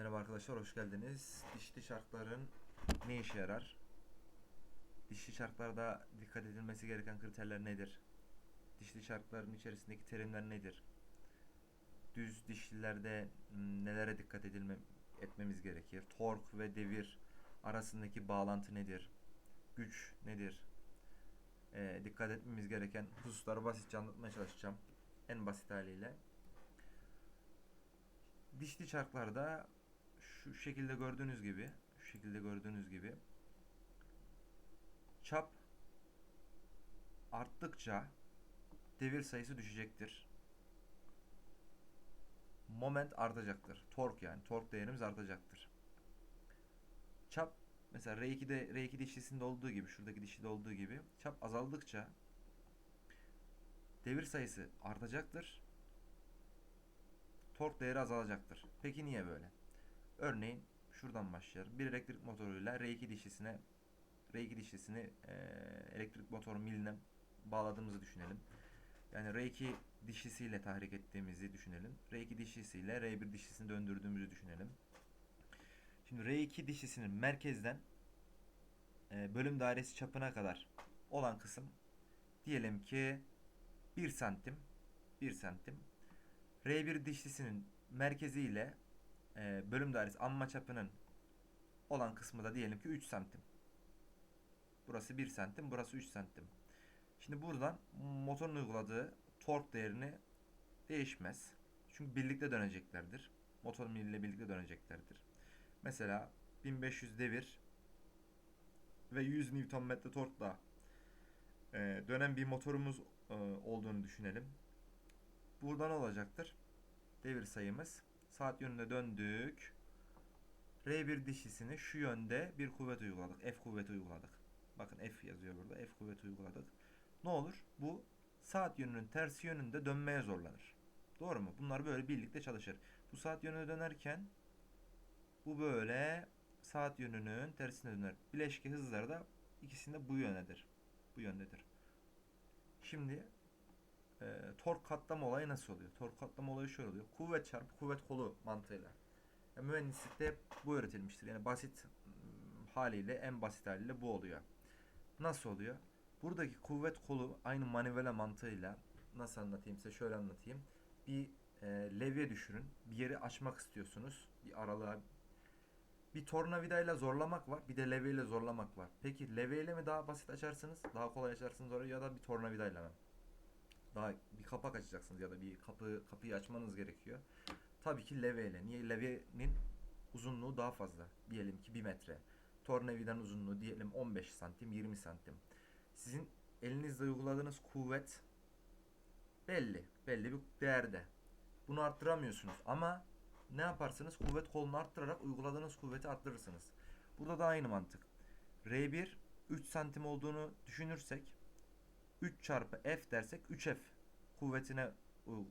Merhaba arkadaşlar, hoş geldiniz. Dişli çarkların ne işe yarar? Dişli çarklarda dikkat edilmesi gereken kriterler nedir? Dişli çarkların içerisindeki terimler nedir? Düz dişlilerde m, nelere dikkat edilme, etmemiz gerekir? Tork ve devir arasındaki bağlantı nedir? Güç nedir? Ee, dikkat etmemiz gereken hususları basitçe anlatmaya çalışacağım. En basit haliyle. Dişli çarklarda şu şekilde gördüğünüz gibi, şu şekilde gördüğünüz gibi çap arttıkça devir sayısı düşecektir. Moment artacaktır. Tork yani. Tork değerimiz artacaktır. Çap mesela R2'de R2 dişlisinde olduğu gibi, şuradaki dişlide olduğu gibi çap azaldıkça devir sayısı artacaktır tork değeri azalacaktır. Peki niye böyle? Örneğin şuradan başlayalım. Bir elektrik motoruyla R2 dişlisine R2 dişlisini e, elektrik motoru miline bağladığımızı düşünelim. Yani R2 dişlisiyle tahrik ettiğimizi düşünelim. R2 dişlisiyle R1 dişlisini döndürdüğümüzü düşünelim. Şimdi R2 dişlisinin merkezden e, bölüm dairesi çapına kadar olan kısım diyelim ki 1 santim 1 santim R1 dişlisinin merkezi e, bölüm dairesi amma çapının olan kısmı da diyelim ki 3 santim. Burası 1 santim, burası 3 santim. Şimdi buradan motorun uyguladığı tork değerini değişmez. Çünkü birlikte döneceklerdir. Motor ile birlikte döneceklerdir. Mesela 1500 devir ve 100 Nm torkla e, dönen bir motorumuz e, olduğunu düşünelim. Buradan olacaktır. Devir sayımız. Saat yönünde döndük. R1 dişisini şu yönde bir kuvvet uyguladık. F kuvveti uyguladık. Bakın F yazıyor burada. F kuvveti uyguladık. Ne olur? Bu saat yönünün tersi yönünde dönmeye zorlanır. Doğru mu? Bunlar böyle birlikte çalışır. Bu saat yönüne dönerken bu böyle saat yönünün tersine döner. Bileşke hızları da ikisinde bu yönedir. Bu yöndedir. Şimdi e, tork katlama olayı nasıl oluyor? Tork katlama olayı şöyle oluyor. Kuvvet çarpı kuvvet kolu mantığıyla. Yani mühendislikte bu öğretilmiştir. Yani basit ım, haliyle en basit haliyle bu oluyor. Nasıl oluyor? Buradaki kuvvet kolu aynı manivela mantığıyla nasıl anlatayım size şöyle anlatayım. Bir e, levye düşürün. Bir yeri açmak istiyorsunuz. Bir aralığa bir tornavidayla zorlamak var. Bir de levyeyle zorlamak var. Peki levyeyle mi daha basit açarsınız? Daha kolay açarsınız orayı ya da bir tornavidayla mı? Daha bir kapak açacaksınız ya da bir kapı kapıyı açmanız gerekiyor. Tabii ki levyeyle. Niye? Levyenin uzunluğu daha fazla. Diyelim ki 1 metre. Tornavidanın uzunluğu diyelim 15 santim, 20 santim. Sizin elinizde uyguladığınız kuvvet belli. Belli bir değerde. Bunu arttıramıyorsunuz ama ne yaparsınız? Kuvvet kolunu arttırarak uyguladığınız kuvveti arttırırsınız. Burada da aynı mantık. R1 3 santim olduğunu düşünürsek 3 çarpı F dersek 3F kuvvetine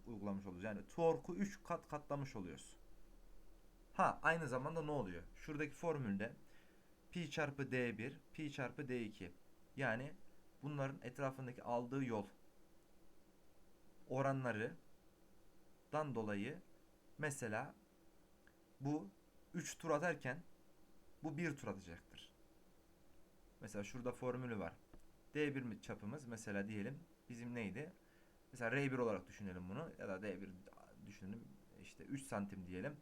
uygulamış oluruz. Yani torku 3 kat katlamış oluyoruz. Ha aynı zamanda ne oluyor? Şuradaki formülde pi çarpı D1, pi çarpı D2. Yani bunların etrafındaki aldığı yol oranları dan dolayı mesela bu 3 tur atarken bu 1 tur atacaktır. Mesela şurada formülü var. D1 çapımız mesela diyelim bizim neydi? Mesela R1 olarak düşünelim bunu ya da D1 düşünelim işte 3 santim diyelim.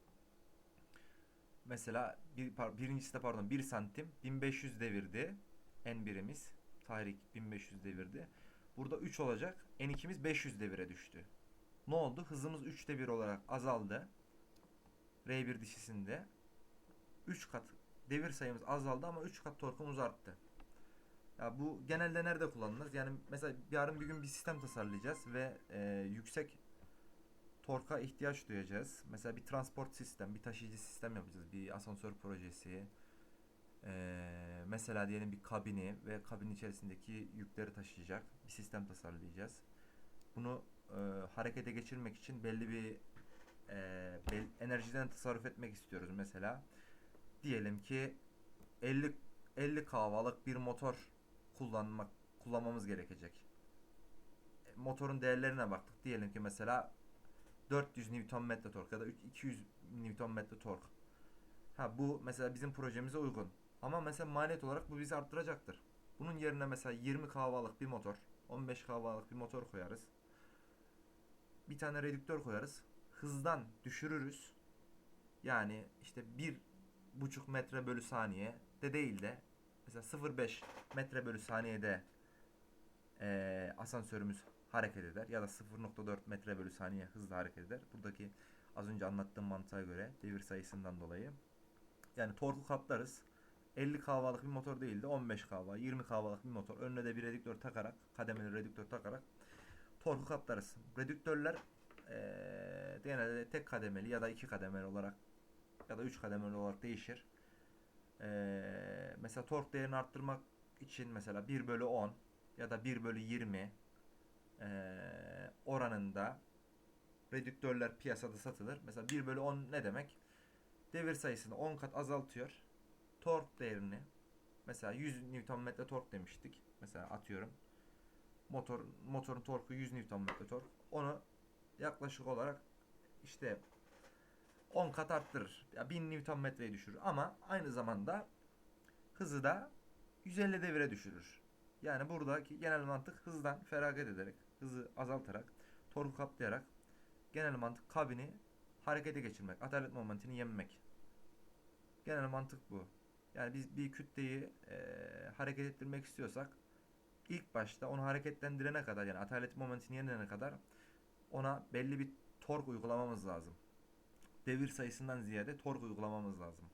Mesela bir, birincisi de pardon 1 santim 1500 devirdi. En birimiz tahrik 1500 devirdi. Burada 3 olacak. N2'miz 500 devire düştü. Ne oldu? Hızımız 3'te 1 olarak azaldı. R1 dişisinde 3 kat devir sayımız azaldı ama 3 kat torkumuz arttı. Ya bu genelde nerede kullanılır? Yani mesela yarın bir gün bir sistem tasarlayacağız ve e, yüksek torka ihtiyaç duyacağız. Mesela bir transport sistem, bir taşıyıcı sistem yapacağız. Bir asansör projesi. E, mesela diyelim bir kabini ve kabin içerisindeki yükleri taşıyacak bir sistem tasarlayacağız. Bunu e, harekete geçirmek için belli bir e, bel, enerjiden tasarruf etmek istiyoruz mesela. Diyelim ki 50 50 kahvalık bir motor kullanmak kullanmamız gerekecek. Motorun değerlerine baktık. Diyelim ki mesela 400 Nm tork ya da 200 Nm tork. Ha bu mesela bizim projemize uygun. Ama mesela maliyet olarak bu bizi arttıracaktır. Bunun yerine mesela 20 kahvalık bir motor, 15 kahvalık bir motor koyarız. Bir tane redüktör koyarız. Hızdan düşürürüz. Yani işte bir buçuk metre bölü saniye de değil de mesela 0.5 metre bölü saniyede eee, asansörümüz hareket eder ya da 0.4 metre bölü saniye hızla hareket eder. Buradaki az önce anlattığım mantığa göre devir sayısından dolayı. Yani torku katlarız. 50 kahvalık bir motor değil de 15 kahva, 20 kahvalık bir motor. Önüne de bir redüktör takarak, kademeli redüktör takarak torku katlarız. Redüktörler eee genelde tek kademeli ya da iki kademeli olarak ya da 3 kademeli olarak değişir. Eee, mesela tork değerini arttırmak için mesela 1 bölü 10 ya da 1 bölü 20 eee, oranında redüktörler piyasada satılır. Mesela 1 bölü 10 ne demek? Devir sayısını 10 kat azaltıyor. Tork değerini mesela 100 Nm tork demiştik. Mesela atıyorum. Motor motorun torku 100 Nm tork. Onu yaklaşık olarak işte 10 kat arttırır. Ya 1000 Nm'ye düşürür ama aynı zamanda hızı da 150 devire düşürür. Yani buradaki genel mantık hızdan feragat ederek, hızı azaltarak, torku katlayarak genel mantık kabini harekete geçirmek, atalet momentini yenmek. Genel mantık bu. Yani biz bir kütleyi eee, hareket ettirmek istiyorsak ilk başta onu hareketlendirene kadar yani atalet momentini yenene kadar ona belli bir tork uygulamamız lazım. Devir sayısından ziyade tork uygulamamız lazım.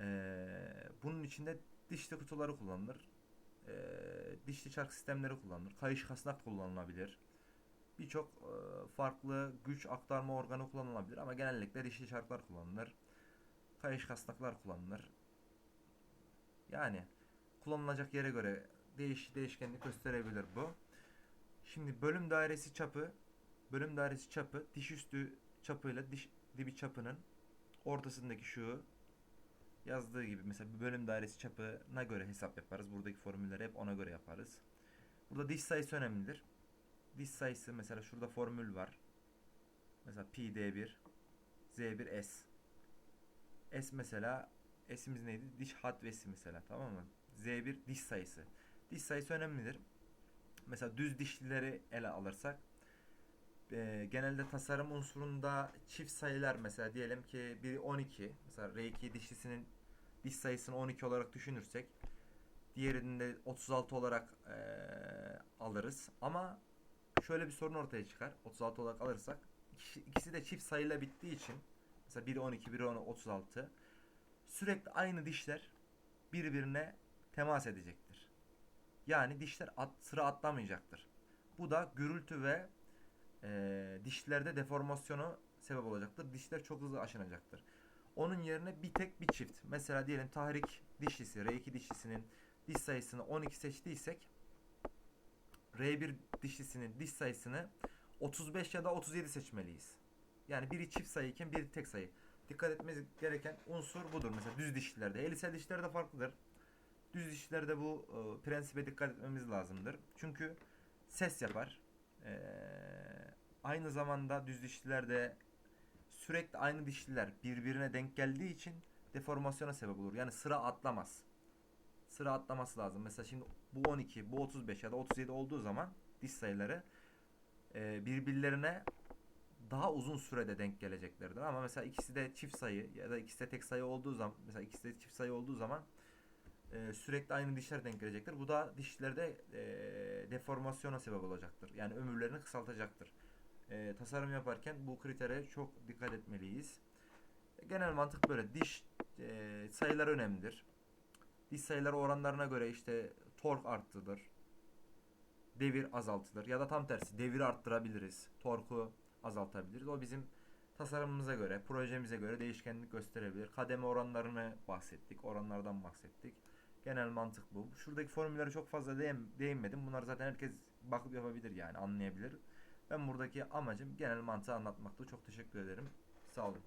Eee, bunun içinde dişli kutuları kullanılır. Eee, dişli çark sistemleri kullanılır. Kayış kasnak kullanılabilir. Birçok eee, farklı güç aktarma organı kullanılabilir ama genellikle dişli çarklar kullanılır. Kayış kasnaklar kullanılır. Yani kullanılacak yere göre değiş değişkenlik gösterebilir bu. Şimdi bölüm dairesi çapı bölüm dairesi çapı diş üstü çapıyla diş dibi çapının ortasındaki şu yazdığı gibi mesela bir bölüm dairesi çapına göre hesap yaparız. Buradaki formülleri hep ona göre yaparız. Burada diş sayısı önemlidir. Diş sayısı mesela şurada formül var. Mesela pi d1 z1 s. S mesela S'imiz neydi? Diş hatvesi mesela tamam mı? Z1 diş sayısı. Diş sayısı önemlidir. Mesela düz dişlileri ele alırsak e, genelde tasarım unsurunda çift sayılar mesela diyelim ki biri 12 mesela R2 dişlisinin diş sayısını 12 olarak düşünürsek diğerini de 36 olarak e, alırız ama şöyle bir sorun ortaya çıkar 36 olarak alırsak ikisi, de çift sayıyla bittiği için mesela biri 12 biri 36 sürekli aynı dişler birbirine temas edecektir. Yani dişler at, sıra atlamayacaktır. Bu da gürültü ve e, dişlerde deformasyonu sebep olacaktır. Dişler çok hızlı aşınacaktır. Onun yerine bir tek bir çift. Mesela diyelim tahrik dişlisi, R2 dişlisinin diş sayısını 12 seçtiysek R1 dişlisinin diş sayısını 35 ya da 37 seçmeliyiz. Yani biri çift sayı iken biri tek sayı. Dikkat etmemiz gereken unsur budur. Mesela düz dişlilerde. Elisel dişlerde farklıdır. Düz dişlerde bu e, prensibe dikkat etmemiz lazımdır. Çünkü ses yapar. Ee, aynı zamanda düz dişlilerde sürekli aynı dişliler birbirine denk geldiği için deformasyona sebep olur. Yani sıra atlamaz. Sıra atlaması lazım. Mesela şimdi bu 12, bu 35 ya da 37 olduğu zaman diş sayıları e, birbirlerine daha uzun sürede denk geleceklerdir. Ama mesela ikisi de çift sayı ya da ikisi de tek sayı olduğu zaman mesela ikisi de çift sayı olduğu zaman e, sürekli aynı dişler denk gelecektir. Bu da dişlerde e, deformasyona sebep olacaktır. Yani ömürlerini kısaltacaktır. E, tasarım yaparken bu kritere çok dikkat etmeliyiz. Genel mantık böyle. Diş e, sayıları önemlidir. Diş sayıları oranlarına göre işte tork arttırılır. Devir azaltılır. Ya da tam tersi deviri arttırabiliriz. Torku azaltabiliriz. O bizim tasarımımıza göre, projemize göre değişkenlik gösterebilir. Kademe oranlarını bahsettik. Oranlardan bahsettik. Genel mantık bu. Şuradaki formüllere çok fazla değin, değinmedim. Bunlar zaten herkes bakıp yapabilir yani anlayabilir. Ben buradaki amacım genel mantığı anlatmaktı. Çok teşekkür ederim. Sağ olun.